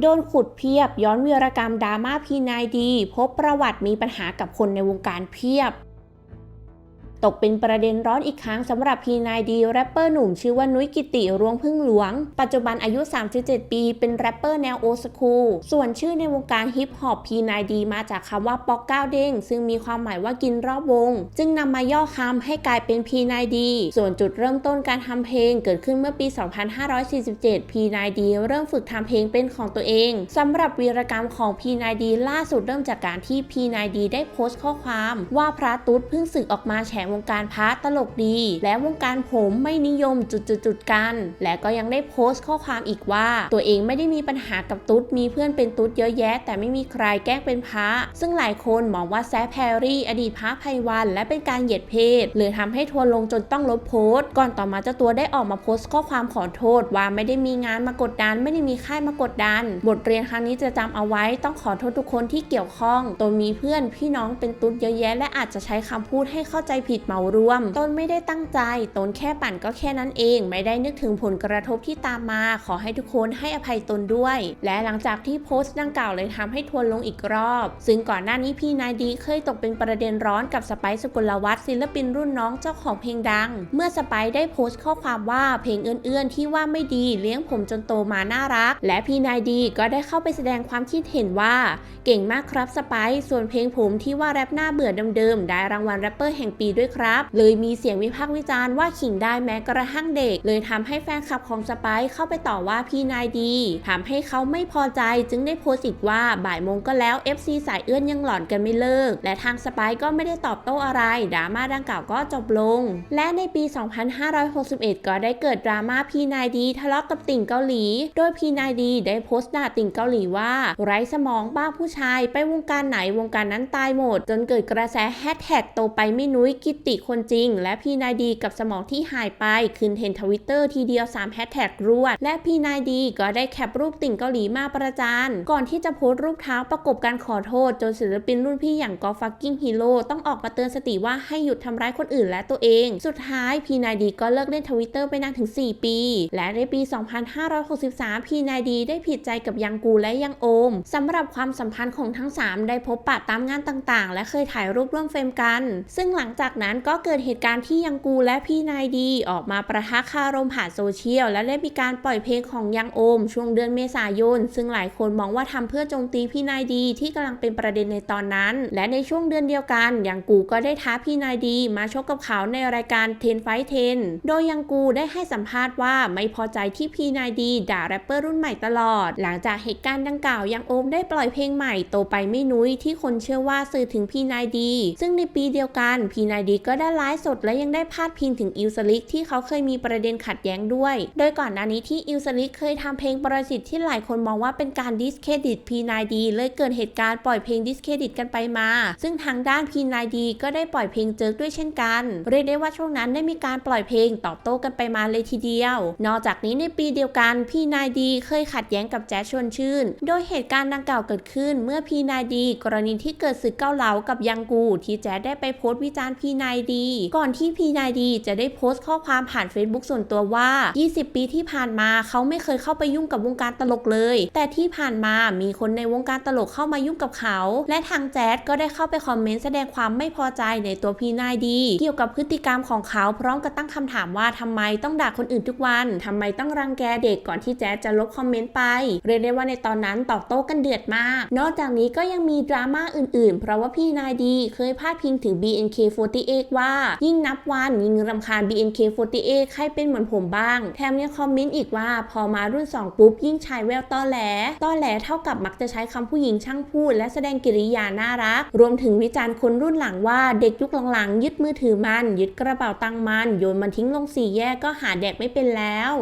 โดนขุดเพียบย้อนวีรกรรมดราม่าพีนายดี พบประวัติมีปัญหากับคนในวงการเพียบ ตกเป็นประเด็นร้อนอีกครั้งสำหรับพีนายดีแรปเปอร์หนุ่มชื่อว่านุ้ยกิติรวงพึ่งหลวง ปัจจุบันอายุ 37 ปี เป็นแรปเปอร์แนวโอสคูลส่วนชื่อในวงการฮิปฮอปพีนายดีมาจากคำว่าป๊อกก้าวเด้งซึ่งมีความหมายว่ากินรอบวง จึงนำมาย่อคำให้กลายเป็นพีนายดีส่วนจุดเริ่มต้นการทำเพลงเกิดขึ้นเมื่อปี 2547พีนายดีเริ่มฝึกทำเพลงเป็นของตัวเองสำหรับวีรกรรมของพีนายดีล่าสุดเริ่มจากการที่พีนายดีได้โพสต์ข้อความ ว่าพระตุ๊ดเพิ่งสึกออกมาแฉวงการพระตลกดี และวงการผมไม่นิยมจุดๆกัน และก็ยังได้โพสต์ข้อความอีกว่า ตัวเองไม่ได้มีปัญหากับตุ๊ดมีเพื่อนเป็นตุ๊ดเยอะแยะ แต่ไม่มีใครแกล้งเป็นพระซึ่งหลายคนมองว่าแซฟแพรรี่ อดีตพระไพวัน และเป็นการเหยียดเพศเลยทำให้ทัวลงจนต้องลบโพสต์ ก่อนต่อมาเจ้าตัวได้ออกมาโพสต์ข้อความขอโทษว่าไม่ได้มีงานมากดดัน ไม่ได้มีค่ายมากดดัน บทเรียนครั้งนี้จะจำเอาไว้ต้องขอโทษทุกคนที่เกี่ยวข้องตนมีเพื่อนพี่น้องเป็นตุ๊ดเยอะแยะ และอาจจะใช้คำพูดให้เข้าใจผิดเหมารวม ตนไม่ได้ตั้งใจ ตนแค่ปั่นก็แค่นั้นเอง ไม่ได้นึกถึงผลกระทบที่ตามมา ขอให้ทุกคนให้อภัยตนด้วย และหลังจากที่โพสต์ดังกล่าวเลยทำให้ทวร์ลงอีกรอบ ซึ่งก่อนหน้านี้พี่นายดีเคยตกเป็นประเด็นร้อนกับสไปซ์สกุลวัฒน์ศิลปินรุ่นน้องเจ้าของเพลงดัง เมื่อสไปซ์ได้โพสต์ข้อความว่าเพลงเอื้อนๆที่ว่าไม่ดีเลี้ยงผมจนโตมาน่ารัก และพี่นายดีก็ได้เข้าไปแสดงความคิดเห็นว่า เก่งมากครับสไปซ์ส่วนเพลงผมที่ว่าแรปหน้าเบื่อเดิมๆได้รางวัลแรปเปอร์แห่งปีด้วยครับ เลยมีเสียงวิพากษ์วิจารณ์ว่าขิงได้แม้กระทั่งเด็ก เลยทำให้แฟนคลับของสไปซ์เข้าไปต่อว่าพี่นายดีทำให้เขาไม่พอใจจึงได้โพสต์อีกว่าบ่ายโมงก็แล้ว FC สายเอื้อนยังหลอนกันไม่เลิก และทางสไปซ์ก็ไม่ได้ตอบโต้อะไรดราม่าดังกล่าวก็จบลง และในปี 2561 ก็ได้เกิดดราม่าพี่นายดีทะเลาะกับติ่งเกาหลี โดยพี่นายดีได้โพสต์ด่าติ่งเกาหลีว่า ไร้สมองบ้าผู้ชาย ไปวงการไหนวงการนั้นตายหมด จนเกิดกระแสแฮชแท็กโตไปไม่นุ้ยกิติคนจริง และพี่นายดีกับสมองที่หายไปขึ้นเทรนทวิตเตอร์ทีเดียว3แฮชแท็กรวด และพี่นายดีก็ได้แคปรูปติ่งเกาหลีมาประจาน ก่อนที่จะโพสต์รูปเท้าประกบการขอโทษ จนศิลปินรุ่นพี่อย่างกอฟักกิ้งฮีโร่ต้องออกมาเตือนสติว่าให้หยุดทำร้ายคนอื่นและตัวเอง สุดท้ายพี่นายดีก็เลิกเล่นทวิตเตอร์ไปนานถึง 4 ปี และในปี 2563 พี่นายดีได้ผิดใจกับยังกูและยังโอมสำหรับความสัมพันธ์ของทั้ง 3 ได้พบปะตามงานต่างๆ และเคยถ่ายรูปร่วมเฟรมกัน ซึ่งหลังจากนั้นก็เกิดเหตุการณ์ที่ยังกูและพี่นายดีออกมาประทะคารมผ่านโซเชียล และได้มีการปล่อยเพลงของยังโอม ช่วงเดือนเมษายน ซึ่งหลายคนมองว่าทำเพื่อโจมตีพี่นายดีที่กำลังเป็นประเด็นในตอนนั้น และในช่วงเดือนเดียวกันยังกูก็ได้ท้าพี่นายดี มาชกกับเขาในรายการเทนไฟเทนโดยยังกูได้ให้สัมภาษณ์ว่าไม่พอใจที่พี่นายดี ด่าแรปเปอร์รุ่นใหม่ตลอด หลังจากเหตุการณ์ดังกล่าวยังโอมได้ปล่อยเพลงใหม่โตไปไม่นุ้ยที่คนเชื่อว่าสื่อถึงพี่นายดี ซึ่งในปีเดียวกันพี่นายดีก็ได้ไลฟ์สดและยังได้พาดพิงถึงอิวสลิกที่เขาเคยมีประเด็นขัดแย้งด้วย โดยก่อนหน้านี้ที่อิวสลิกเคยทำเพลงประสิทธิ์ที่หลายคนมองว่าเป็นการดิสเครดิตพีนายดีเลยเกิดเหตุการณ์ปล่อยเพลงดิสเครดิตกันไปมา ซึ่งทางด้านพีนายดีก็ได้ปล่อยเพลงเจิกด้วยเช่นกัน เรียกได้ว่าช่วงนั้นได้มีการปล่อยเพลงตอบโต้กันไปมาเลยทีเดียว นอกจากนี้ในปีเดียวกันพีนายดีเคยขัดแย้งกับแจ๊ชวนชื่น โดยเหตุการณ์ดังกล่าวเกิดขึ้นเมื่อพีนายดีกรณีที่เกิดศึกเกาเหลากับยังกูที่แจ๊ได้ไปโพสต์วิจารณ์พี่นายดีก่อนที่พี่นายดีจะได้โพสต์ข้อความผ่าน Facebook ส่วนตัวว่า 20 ปีที่ผ่านมาเขาไม่เคยเข้าไปยุ่งกับวงการตลกเลย แต่ที่ผ่านมามีคนในวงการตลกเข้ามายุ่งกับเขา และทางแจ๊สก็ได้เข้าไปคอมเมนต์แสดงความไม่พอใจในตัวพี่นายดี เกี่ยวกับพฤติกรรมของเขาพร้อมกับตั้งคำถามว่าทำไมต้องด่าคนอื่นทุกวันทำไมต้องรังแกเด็กก่อนที่แจ๊สจะลบคอมเมนต์ไป เรียกได้ว่าในตอนนั้นตอบโต้กันเดือดมาก นอกจากนี้ก็ยังมีดราม่าอื่นๆ เพราะว่าพี่นายดีเคยพาดพิงถึง BNK48 ว่า ยิ่งนับวันยิ่งรำคาญ BNK48 ใครเป็นเหมือนผมบ้าง แถมยังคอมเมนต์อีกว่า พอมารุ่น 2 ปุ๊บ ยิ่งชายแววต้อแหลต้อแหลเท่ากับมักจะใช้คำผู้หญิงช่างพูด และแสดงกิริยาน่ารัก รวมถึงวิจารณ์คนรุ่นหลังว่าเด็กยุคหลังๆ ยึดมือถือมัน ยึดกระเป๋าตังมัน โยนมันทิ้งลงสี่แยกก็หาแดกไม่เป็นแล้ว